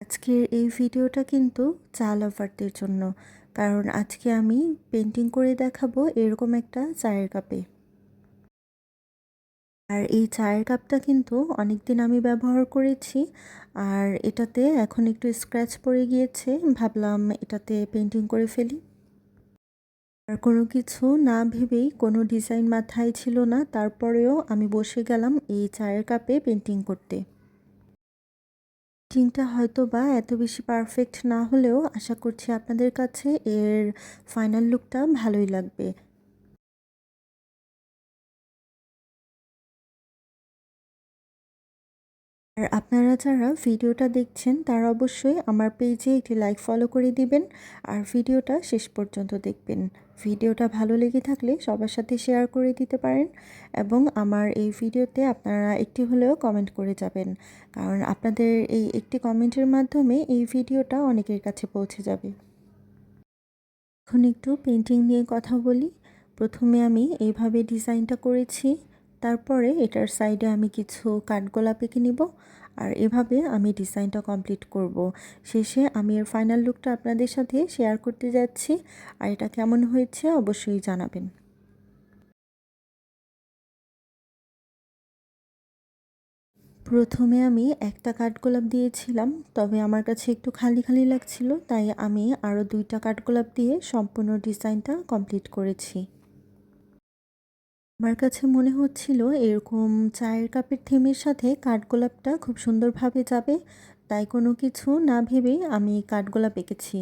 আজকের এই ভিডিওটা কিন্তু চা লাভারদের জন্য। কারণ আজকে আমি পেন্টিং করে দেখাবো এরকম একটা চায়ের কাপে। আর এই চায়ের কাপটা কিন্তু অনেক দিন আমি ব্যবহার করেছি, আর এটাতে এখন একটু স্ক্র্যাচ পড়ে গিয়েছে, ভাবলাম এটাতে পেন্টিং করে ফেলি। আর কোনো কিছু না ভেবেই, কোনো ডিজাইন মাথায় ছিল না, তারপরেও আমি বসে গেলাম এই চায়ের কাপে পেন্টিং করতে। পেন্টিংটা হয়তো বা এত বেশি পারফেক্ট না হলেও আশা করছি আপনাদের কাছে এর ফাইনাল লুকটা ভালোই লাগবে। আর আপনারা যারা ভিডিওটা দেখছেন, তারা অবশ্যই আমার পেজে একটি লাইক ফলো করে দিবেন আর ভিডিওটা শেষ পর্যন্ত দেখবেন। ভিডিওটা ভালো লেগে থাকলে সবার সাথে শেয়ার করে দিতে পারেন এবং আমার এই ভিডিওতে আপনারা একটি হলেও কমেন্ট করে যাবেন। কারণ আপনাদের এই একটি কমেন্টের মাধ্যমে এই ভিডিওটা অনেকের কাছে পৌঁছে যাবে। এখন একটু পেন্টিং নিয়ে কথা বলি। প্রথমে আমি এইভাবে ডিজাইনটা করেছি। তারপরে এটার সাইডে আমি কিছু কাঠগোলাপ এঁকে নিব, আর এভাবে আমি ডিজাইনটা কমপ্লিট করব। শেষে আমি এর ফাইনাল লুকটা আপনাদের সাথে শেয়ার করতে যাচ্ছি, আর এটা কেমন হয়েছে অবশ্যই জানাবেন প্রথমে আমি একটা কাঠগোলাপ দিয়েছিলাম, তবে আমার কাছে একটু খালি খালি লাগছিল, তাই আমি আরও দুইটা কাঠগোলাপ দিয়ে সম্পূর্ণ ডিজাইনটা কমপ্লিট করেছি আমার কাছে মনে হচ্ছিল এরকম চায়ের কাপের থিমের সাথে কাঠগোলাপটা খুব সুন্দরভাবে যাবে। তাই কোনো কিছু না ভেবেই আমি কাঠগোলাপ এঁকেছি।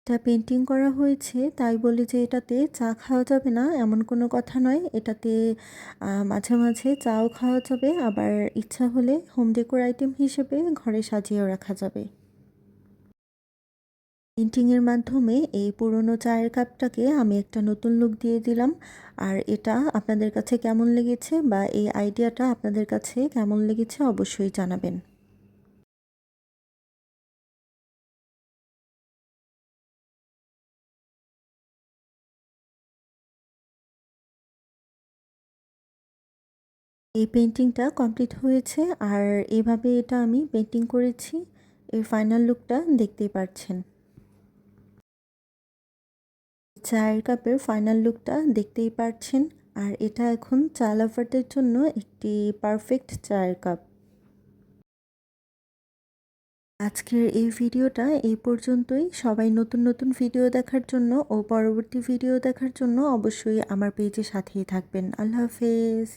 এটা পেন্টিং করা হয়েছে, তাই বলে যে এটাতে চা খাওয়া যাবে না, এমন কোনো কথা নয়। এটাতে মাঝে মাঝে চাও খাওয়া যাবে, আবার ইচ্ছা হলে হোম ডেকোর আইটেম হিসেবে ঘরে সাজিয়েও রাখা যাবে। পেন্টিংয়ের মাধ্যমে এই পুরনো চায়ের কাপটাকে আমি একটা নতুন লুক দিয়ে দিলাম। আর এটা আপনাদের কাছে কেমন লেগেছে বা এই আইডিয়াটা আপনাদের কাছে কেমন লেগেছে অবশ্যই জানাবেন। এই পেন্টিংটা কমপ্লিট হয়েছে আর এভাবে এটা আমি পেন্টিং করেছি। এর ফাইনাল লুকটা দেখতেই পাচ্ছেন চায়ের কাপের ফাইনাল লুকটা দেখতেই পারছেন। আর এটা এখন চা লাভারদের জন্য একটি পারফেক্ট চায়ের কাপ আজকের এই ভিডিওটা এই পর্যন্তই। সবাই নতুন নতুন ভিডিও দেখার জন্য ও পরবর্তী ভিডিও দেখার জন্য অবশ্যই আমার পেজে সাথেই থাকবেন। আল্লাহ হাফেজ।